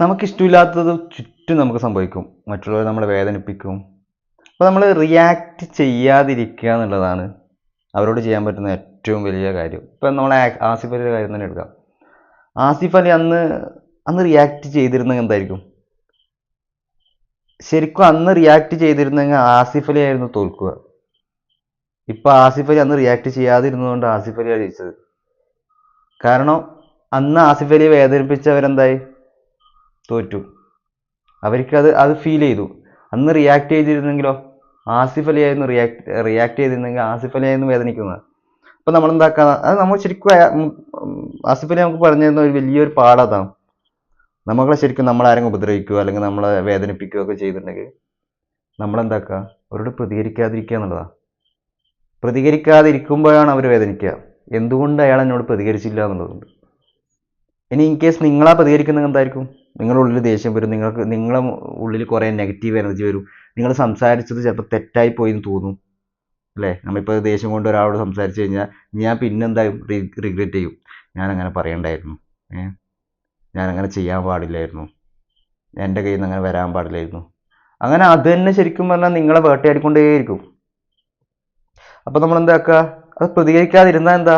നമുക്കിഷ്ടമില്ലാത്തത് ചുറ്റും നമുക്ക് സംഭവിക്കും. മറ്റുള്ളവർ നമ്മളെ വേദനിപ്പിക്കും. അപ്പോൾ നമ്മൾ റിയാക്ട് ചെയ്യാതിരിക്കുക എന്നുള്ളതാണ് അവരോട് ചെയ്യാൻ പറ്റുന്ന ഏറ്റവും വലിയ കാര്യം. ഇപ്പം നമ്മൾ ആസിഫ് അലിയുടെ കാര്യം തന്നെ എടുക്കാം. ആസിഫ് അലി അന്ന് അന്ന് റിയാക്ട് ചെയ്തിരുന്നെങ്കിൽ എന്തായിരിക്കും? ശരിക്കും അന്ന് റിയാക്ട് ചെയ്തിരുന്നെങ്കിൽ ആസിഫ് അലി ആയിരുന്നു തോൽക്കുക. ഇപ്പം ആസിഫ് അലി അന്ന് റിയാക്ട് ചെയ്യാതിരുന്നതുകൊണ്ട് ആസിഫ് അലിയാണ് ജയിച്ചത്. കാരണം അന്ന് ആസിഫ് അലിയെ വേദനിപ്പിച്ചവരെന്തായി? തോറ്റു. അവർക്ക് അത് അത് ഫീൽ ചെയ്തു. അന്ന് റിയാക്ട് ചെയ്തിരുന്നെങ്കിലോ? ആസിഫ് അലി ആയിരുന്നു റിയാക്ട് റിയാക്ട് ചെയ്തിരുന്നെങ്കിൽ ആസിഫ് അലി ആയിരുന്നു വേദനിക്കുന്നത്. അപ്പം നമ്മൾ എന്താക്കുക അത് നമ്മൾ ശരിക്കും ആസിഫ് അലി നമുക്ക് പറഞ്ഞു തരുന്ന ഒരു വലിയൊരു പാടതാണ് നമ്മളെ ശരിക്കും നമ്മളാരെങ്കിലും ഉപദ്രവിക്കുക അല്ലെങ്കിൽ നമ്മളെ വേദനിപ്പിക്കുക ഒക്കെ ചെയ്തിട്ടുണ്ടെങ്കിൽ നമ്മളെന്താക്കുക അവരോട് പ്രതികരിക്കാതിരിക്കുക എന്നുള്ളതാണ് പ്രതികരിക്കാതിരിക്കുമ്പോഴാണ് അവർ വേദനിക്കുക. എന്തുകൊണ്ട് അയാൾ എന്നോട് പ്രതികരിച്ചില്ല എന്നുള്ളതുകൊണ്ട് ഇനി ഇൻ കേസ് നിങ്ങളാ പ്രതികരിക്കുന്നത് എന്തായിരിക്കും? നിങ്ങളുടെ ഉള്ളിൽ ദേഷ്യം വരും. നിങ്ങൾക്ക് നിങ്ങളെ ഉള്ളിൽ കുറേ നെഗറ്റീവ് എനർജി വരും. നിങ്ങൾ സംസാരിച്ചത് ചിലപ്പോൾ തെറ്റായി പോയി എന്ന് തോന്നും. അല്ലേ? നമ്മളിപ്പോൾ ദേഷ്യം കൊണ്ട് ഒരാളോട് സംസാരിച്ച് കഴിഞ്ഞാൽ ഞാൻ പിന്നെന്തായും റിഗ്രറ്റ് ചെയ്യും? ഞാൻ അങ്ങനെ പറയണ്ടായിരുന്നു. ഏ? ഞാൻ അങ്ങനെ ചെയ്യാൻ പാടില്ലായിരുന്നു. എന്റെ കയ്യിൽ നിന്ന് അങ്ങനെ വരാൻ പാടില്ലായിരുന്നു. അങ്ങനെ അത് തന്നെ ശരിക്കും പറഞ്ഞാൽ നിങ്ങളെ വേട്ടയാടിക്കൊണ്ടേയിരിക്കും. അപ്പോൾ നമ്മൾ എന്താക്കുക അത് പ്രതികരിക്കാതിരുന്നാൽ എന്താ?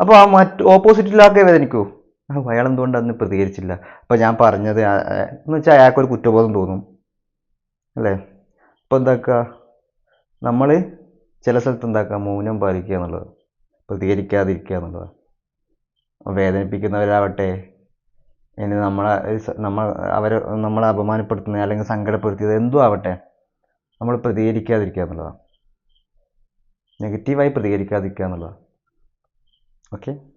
അപ്പോൾ ആ മറ്റ് ഓപ്പോസിറ്റിലാക്കേ വേദനിക്കൂ. ആ അയാൾ എന്തുകൊണ്ട് അന്ന് പ്രതികരിച്ചില്ല? അപ്പോൾ ഞാൻ പറഞ്ഞത് എന്ന് വെച്ചാൽ അയാൾക്കൊരു കുറ്റബോധം തോന്നും. അല്ലേ? അപ്പോൾ എന്താക്കുക നമ്മൾ ചില സ്ഥലത്ത് എന്താക്കുക മൗനം പാലിക്കുക എന്നുള്ളത്. പ്രതികരിക്കാതിരിക്കുക എന്നുള്ളത്. വേദനിപ്പിക്കുന്നവരാവട്ടെ ഇനി നമ്മളെ നമ്മൾ അവരെ നമ്മളെ അപമാനപ്പെടുത്തുന്ന അല്ലെങ്കിൽ സങ്കടപ്പെടുത്തിയത് എന്തും ആവട്ടെ നമ്മൾ പ്രതികരിക്കാതിരിക്കുക എന്നുള്ളതാണ്. നെഗറ്റീവായി പ്രതികരിക്കാതിരിക്കുക എന്നുള്ളതാണ്. ഓക്കെ?